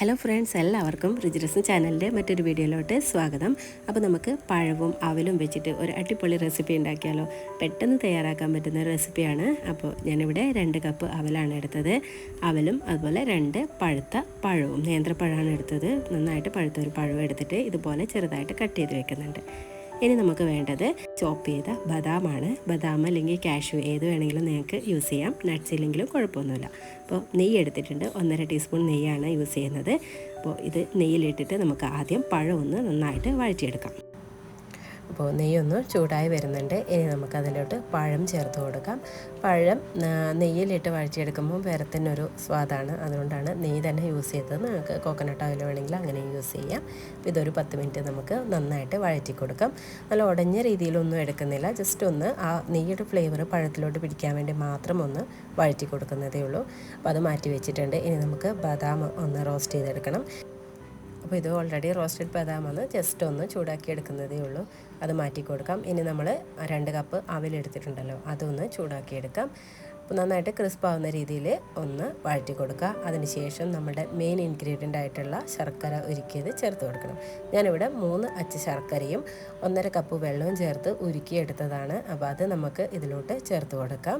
Hello friends എല്ലാവർക്കും റിജിറസ് ചാനലിന്റെ മറ്റൊരു വീഡിയോയിലോട്ട് സ്വാഗതം. അപ്പോൾ നമുക്ക് പഴവും അവലും വെച്ചിട്ട് ഒരു അടിപൊളി റെസിപ്പി ഉണ്ടാക്കിയാലോ. പെട്ടെന്ന് തയ്യാറാക്കാൻ പറ്റുന്ന റെസിപ്പിയാണ് അപ്പോൾ ഞാനിവിടെ രണ്ട് കപ്പ് അവലാണ് എടുത്തത്. അവലും അതുപോലെ രണ്ട് പഴുത്ത പഴവും നേന്ത്രപ്പഴമാണ് എടുത്തത്. നന്നായിട്ട് പഴുത്ത ഒരു പഴവും എടുത്തിട്ട് ഇതുപോലെ ചെറുതായിട്ട് കട്ട് ചെയ്ത് വെക്കുന്നുണ്ട്. ഇനി നമുക്ക് വേണ്ടത് ചോപ്പ് ചെയ്ത ബദാമാണ്. ബദാം അല്ലെങ്കിൽ കാഷ്യൂ ഏത് വേണമെങ്കിലും നിങ്ങൾക്ക് യൂസ് ചെയ്യാം. നട്ട്സ് ഇല്ലെങ്കിലും കുഴപ്പമൊന്നുമില്ല. അപ്പോൾ നെയ്യ് എടുത്തിട്ടുണ്ട്. ഒന്നര ടീസ്പൂൺ നെയ്യാണ് യൂസ് ചെയ്യുന്നത്. അപ്പോൾ ഇത് നെയ്യിലിട്ടിട്ട് നമുക്ക് ആദ്യം പഴം ഒന്ന് നന്നായിട്ട് വഴറ്റിയെടുക്കാം. അപ്പോൾ നെയ്യൊന്ന് ചൂടായി വരുന്നുണ്ട്. ഇനി നമുക്കതിലോട്ട് പഴം ചേർത്ത് കൊടുക്കാം. പഴം നെയ്യിലിട്ട് വഴറ്റിയെടുക്കുമ്പോൾ വേറെ തന്നെ ഒരു സ്വാദാണ്. അതുകൊണ്ടാണ് നെയ്യ് തന്നെ യൂസ് ചെയ്തത്. നമുക്ക് കോക്കനട്ട് ഓയിൽ വേണമെങ്കിൽ അങ്ങനെ യൂസ് ചെയ്യാം. അപ്പോൾ ഇതൊരു പത്ത് മിനിറ്റ് നമുക്ക് നന്നായിട്ട് വഴറ്റി കൊടുക്കാം. നല്ല ഉടഞ്ഞ രീതിയിലൊന്നും എടുക്കുന്നില്ല. ജസ്റ്റ് ഒന്ന് ആ നെയ്യുടെ ഫ്ലേവർ പഴത്തിലോട്ട് പിടിക്കാൻ വേണ്ടി മാത്രം ഒന്ന് വഴറ്റി കൊടുക്കുന്നതേ ഉള്ളൂ. അപ്പോൾ അത് മാറ്റി വെച്ചിട്ടുണ്ട്. ഇനി നമുക്ക് ബദാം ഒന്ന് റോസ്റ്റ് ചെയ്തെടുക്കണം. അപ്പോൾ ഇത് ഓൾറെഡി റോസ്റ്റഡ് ബദാമെന്ന് ജസ്റ്റ് ഒന്ന് ചൂടാക്കി എടുക്കുന്നതേ ഉള്ളൂ. അത് മാറ്റി കൊടുക്കാം ഇനി നമ്മൾ രണ്ട് കപ്പ് അവിലെടുത്തിട്ടുണ്ടല്ലോ അതൊന്ന് ചൂടാക്കി എടുക്കാം. അപ്പോൾ നന്നായിട്ട് ക്രിസ്പ് ആവുന്ന രീതിയിൽ ഒന്ന് വഴറ്റി കൊടുക്കുക. അതിനുശേഷം നമ്മുടെ മെയിൻ ഇൻഗ്രീഡിയന്റ് ആയിട്ടുള്ള ശർക്കര ഉരുക്കിയത് ചേർത്ത് കൊടുക്കണം. ഞാനിവിടെ മൂന്ന് അച്ച് ശർക്കരയും ഒന്നര കപ്പ് വെള്ളവും ചേർത്ത് ഉരുക്കിയെടുത്തതാണ്. അപ്പോൾ അത് നമുക്ക് ഇതിലോട്ട് ചേർത്ത് കൊടുക്കാം.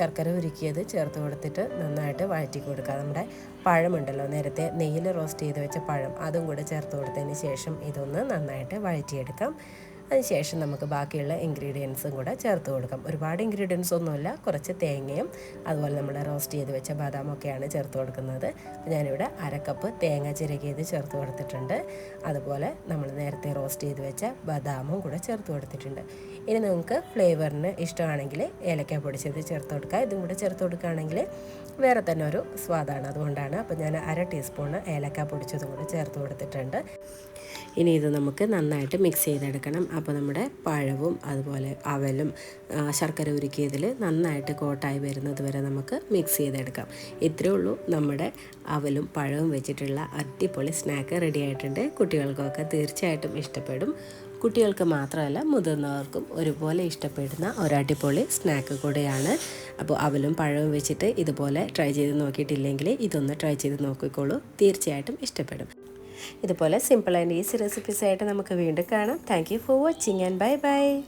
ശർക്കര ഉരുക്കിയത് ചേർത്ത് കൊടുത്തിട്ട് നന്നായിട്ട് വഴറ്റി കൊടുക്കുക. നമ്മുടെ പഴമുണ്ടല്ലോ നേരത്തെ നെയ്യിൽ റോസ്റ്റ് ചെയ്ത് വെച്ച പഴം അതും കൂടെ ചേർത്ത് കൊടുത്തതിന് ശേഷം ഇതൊന്ന് നന്നായിട്ട് വഴറ്റിയെടുക്കാം. അതിനുശേഷം നമുക്ക് ബാക്കിയുള്ള ഇൻഗ്രീഡിയൻസും കൂടെ ചേർത്ത് കൊടുക്കാം. ഒരുപാട് ഇൻഗ്രീഡിയൻസ് ഒന്നുമില്ല. കുറച്ച് തേങ്ങയും അതുപോലെ നമ്മൾ റോസ്റ്റ് ചെയ്ത് വെച്ച ബാദാമൊക്കെയാണ് ചേർത്ത് കൊടുക്കുന്നത്. ഞാനിവിടെ അരക്കപ്പ് കപ്പ് തേങ്ങ ചിരകിയത് ചേർത്ത് കൊടുത്തിട്ടുണ്ട്. അതുപോലെ നമ്മൾ നേരത്തെ റോസ്റ്റ് ചെയ്ത് വെച്ച ബദാമും കൂടെ ചേർത്ത് കൊടുത്തിട്ടുണ്ട്. ഇനി നിങ്ങൾക്ക് ഫ്ലേവറിന് ഇഷ്ടമാണെങ്കിൽ ഏലക്ക പൊടിച്ചത് ചേർത്ത് കൊടുക്കുക. ഇതും കൂടെ ചേർത്ത് കൊടുക്കുകയാണെങ്കിൽ വേറെ തന്നെ ഒരു സ്വാദാണ്. അതുകൊണ്ടാണ് അപ്പോൾ ഞാൻ അര ടീസ്പൂണ് ഏലക്ക പൊടിച്ചതും കൂടെ ചേർത്ത് കൊടുത്തിട്ടുണ്ട്. ഇനി ഇത് നമുക്ക് നന്നായിട്ട് മിക്സ് ചെയ്തെടുക്കണം. അപ്പോൾ നമ്മുടെ പഴവും അതുപോലെ അവലും ശർക്കര ഉരുക്കിയതിൽ നന്നായിട്ട് കോട്ടായി വരുന്നത് വരെ നമുക്ക് മിക്സ് ചെയ്തെടുക്കാം. ഇത്രയേ ഉള്ളൂ നമ്മുടെ അവലും പഴവും വെച്ചിട്ടുള്ള അടിപൊളി സ്നാക്ക് റെഡി ആയിട്ടുണ്ട്. കുട്ടികൾക്കൊക്കെ തീർച്ചയായിട്ടും ഇഷ്ടപ്പെടും. കുട്ടികൾക്ക് മാത്രമല്ല മുതിർന്നവർക്കും ഒരുപോലെ ഇഷ്ടപ്പെടുന്ന ഒരടിപൊളി സ്നാക്ക് കൂടെയാണ്. അപ്പോൾ അവലും പഴവും വെച്ചിട്ട് ഇതുപോലെ ട്രൈ ചെയ്ത് നോക്കിയിട്ടില്ലെങ്കിൽ ഇതൊന്ന് ട്രൈ ചെയ്ത് നോക്കിക്കോളൂ. തീർച്ചയായിട്ടും ഇഷ്ടപ്പെടും. ഇതുപോലെ സിമ്പിൾ ആൻഡ് ഈസി റെസിപ്പീസ് ആയിട്ട് നമുക്ക് വീണ്ടും കാണാം. Thank for watching and bye bye